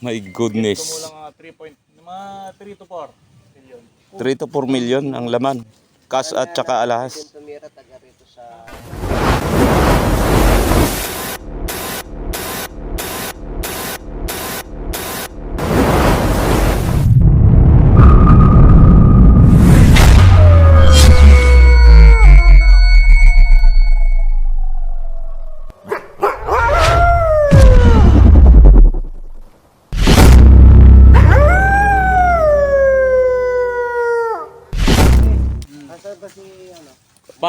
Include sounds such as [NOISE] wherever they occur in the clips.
My Ito mo goodness. lang 3 point, mga 3 to 4 million. 3 to 4 million ang laman. Cash at saka alahas. tumira taga rito sa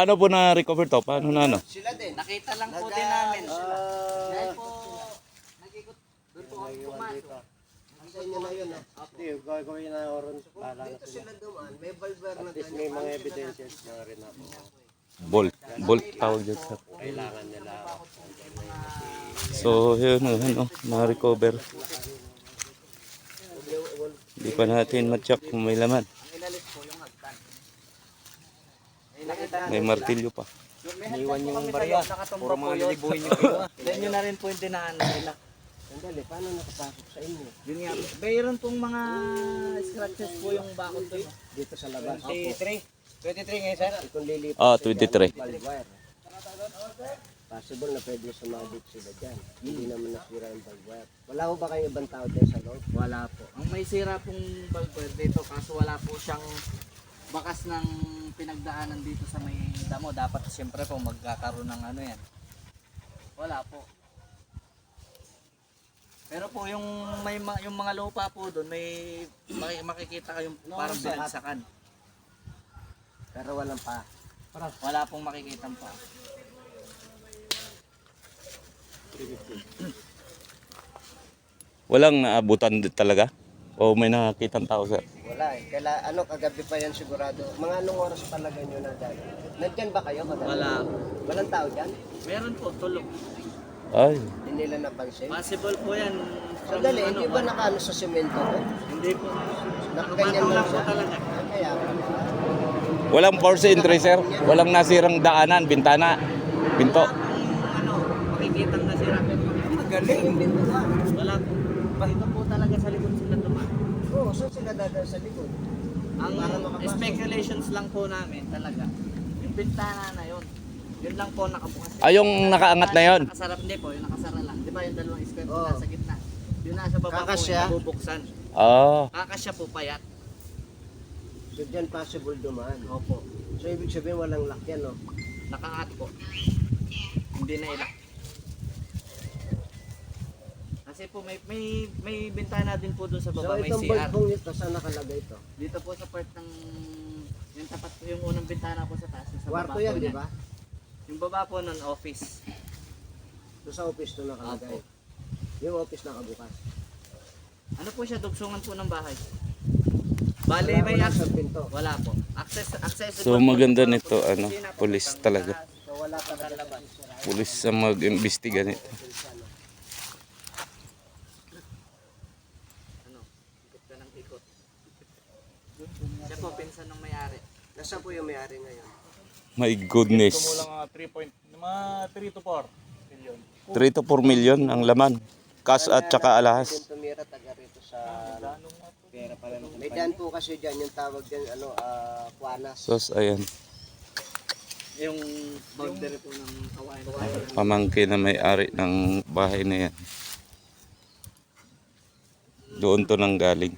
Paano po na-recover to? Paano na ano? Sila din. Nakita lang po din namin. Ah, Dahil po, nag-ikot, doon po kami pumasok. sa inyo na yun ah. Hindi, gagawin na oron. Dito sila. sila dumaan, may valver na ganyan. may mga evidences na rin ako. Bolt. Bolt tawag dyan sir. Kailangan nila. So, yun, ano, na-recover. Hindi pa natin ma-check kung may laman. Ang inalis po yung hagdan. May martilyo pa. Iniwan yung barya. Puro mga nilibuhin yung iba. [LAUGHS] Then yun na rin po yung dinaanan nila. Sandali, paano nakapasok sa inyo? Yun nga. Mayroon pong mga scratches po yung bakod doon. Dito sa labas. 23. 23 ngayon sir. Kung lilipat Ah, sa 23. dyan, valve wire. Possible na pwede sumabit sila dyan. Hindi naman nasira yung wire. Wala ho ba kayong ibang tao dyan sa loob? Wala po. Ang may sira pong bulber dito kaso wala po siyang bakas ng pinagdaanan dito sa may damo. Dapat siyempre po magkakaroon ng ano yan. Wala po. Pero po yung may ma- yung mga lupa po doon may maki- makikita kayong parang binagsakan. Pero walang pa. Wala pong makikita pa. Walang naabutan talaga? O may nakakitang tao sir? Wala eh. Kaila, ano, kagabi pa yan sigurado. Mga anong oras palagay nyo na dyan? Nandyan ba kayo kagabi? Wala. Walang tao dyan? Meron po tulog. Ay, Hindi nila napansin? Possible po yan. Sandali, ano, hindi ba nakaano sa semento ko? Hindi po. Nakaganyan lang siya? talaga. Kaya walang force entry sir? Walang nasirang daanan, bintana, pinto? ano, makikita na sira. Magaling yung pintuan. Wala po. Dito po talaga sa likod sila tumaan. Oo, saan sila dadaan sa likod? Ang speculations lang po namin talaga. Yung bintana na yun. Yun lang po nakabukas. Ay, yung nakaangat na yun? Nakasarap hindi po, yung nakasara lang. Di ba yung dalawang square po Oo. nasa gitna? Yung nasa baba Kakasya? po, yung nabubuksan. Ah, Kakasya po payat. So dyan possible dumaan. Opo. So ibig sabihin walang lock yan, no? Nakaangat po. Hindi na ilak. Kasi po may may may bintana din po doon sa So baba, may itong CR. bulbong nito, saan nakalagay ito? Dito po sa part ng yung tapat po yung unang bintana po sa taas. Sa Kwarto baba yan, po di ba? Yung baba po nun, office. So sa office to nakalagay. Apo. Yung office nakabukas. Ano po siya, dugsungan po ng bahay. Bale, Wala- may access. pinto. Wala po. Access, accessible So, maganda nito, ano, pulis talaga. So wala labas. pulis sa mag-imbestiga nito. Ano, ikot ka ng ikot. Pinsan ng may-ari. Nasaan po yung may-ari ngayon? My Ito mo goodness. lang ah, 3 point, mga 3 to 4 million. 3 to 4 million ang laman. Cash at saka alahas. Yung tumira taga rito sa... Pera pala ng May daan po kasi dyan, yung tawag dyan, ano, ah, Kuanas. So, ayan. Yung boundary po ng kawain. Pamangkin na may-ari ng bahay na yan. Doon to nang galing.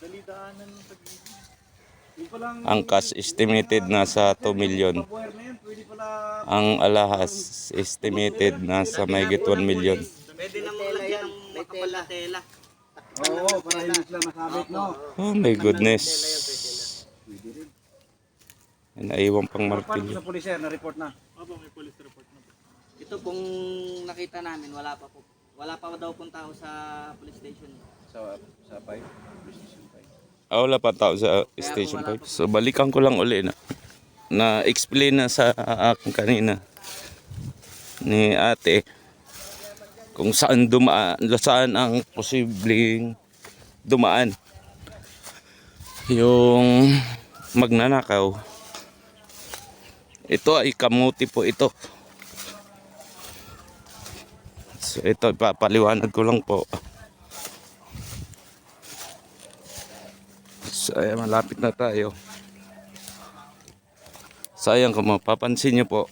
Dali daanan ng tag Yung palang Ang cash estimated nasa 2 million. na Ang alahas estimated nasa mayigit 1 million. Pwede na mga lagyan ng makapal na tela. Oo, para hindi sila masabit, no? Oh my goodness. Naiwan pang Paano martilyo. sa pulisya, na-report na? Opo, may police report na. Ito pong nakita namin, wala pa po. Wala pa daw pong tao sa police station. Sa, sa 5, police station 5. Ah, wala pa tao sa station 5. So balikan ko lang uli na. Na-explain na sa akin kanina ni ate kung saan dumaan, saan ang posibleng dumaan. Yung magnanakaw. Ito ay kamuti po ito. So ito, papaliwanag ko lang po. Ayan, malapit na tayo. Sayang kung mapapansin nyo po.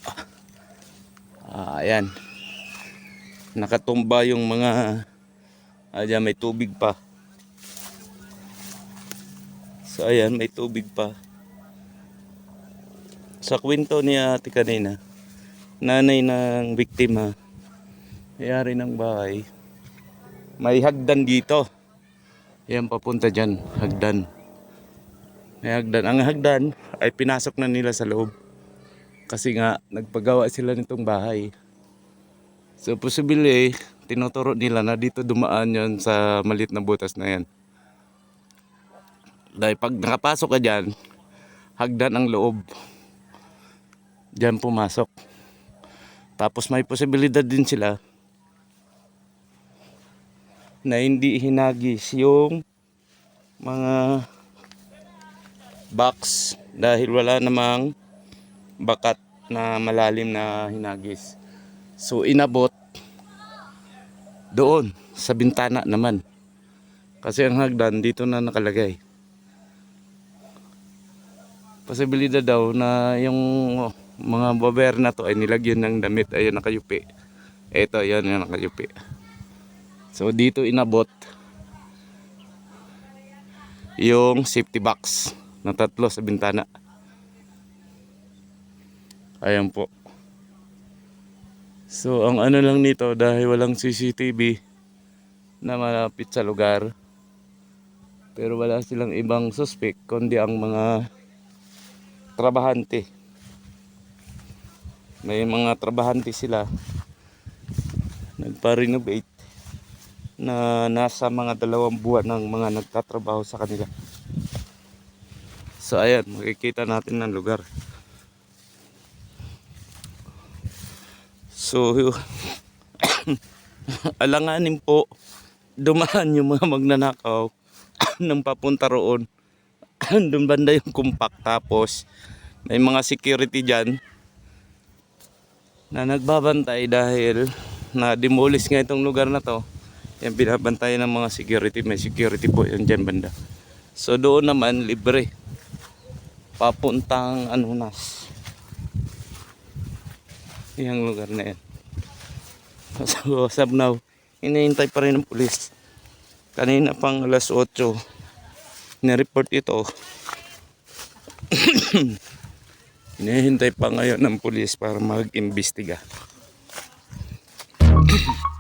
Ah, ayan. Nakatumba yung mga ayan, may tubig pa. So ayan, may tubig pa. Sa kwento ni ate kanina, nanay ng biktima, mayari ng bahay, may hagdan dito. Yan papunta dyan, hagdan. May hagdan. Ang hagdan ay pinasok na nila sa loob. Kasi nga, nagpagawa sila nitong bahay. So, posible tinuturo nila na dito dumaan yon sa malit na butas na yan. Dahil pag nakapasok ka dyan, hagdan ang loob. Diyan pumasok. Tapos may posibilidad din sila na hindi hinagis yung mga box dahil wala namang bakat na malalim na hinagis. So inabot doon sa bintana naman. Kasi ang hagdan dito na nakalagay. Posibilidad daw na yung mga babaer na to ay nilagyan ng damit ayun nakayupi. Ito yan yung nakayupi. So dito inabot yung safety box na tatlo sa bintana. Ayan po. So ang ano lang nito dahil walang CCTV na malapit sa lugar. Pero wala silang ibang suspect kundi ang mga trabahante. May mga trabahante sila nagpa-renovate na nasa mga dalawang buwan ng mga nagtatrabaho sa kanila. So ayan, makikita natin ng lugar. So [COUGHS] alanganin po dumaan yung mga magnanakaw [COUGHS] nang papunta roon. [COUGHS] Doon banda yung kumpak tapos may mga security dyan na nagbabantay dahil na demolish nga itong lugar na to. Yan binabantayan ng mga security. May security po yan dyan banda. So doon naman libre papuntang Anunas yung lugar na yan so sabnaw inaintay pa rin ng pulis. Kanina pang alas 8 na-report ito. [COUGHS] Hinihintay pa ngayon ng pulis para mag-imbestiga. [COUGHS]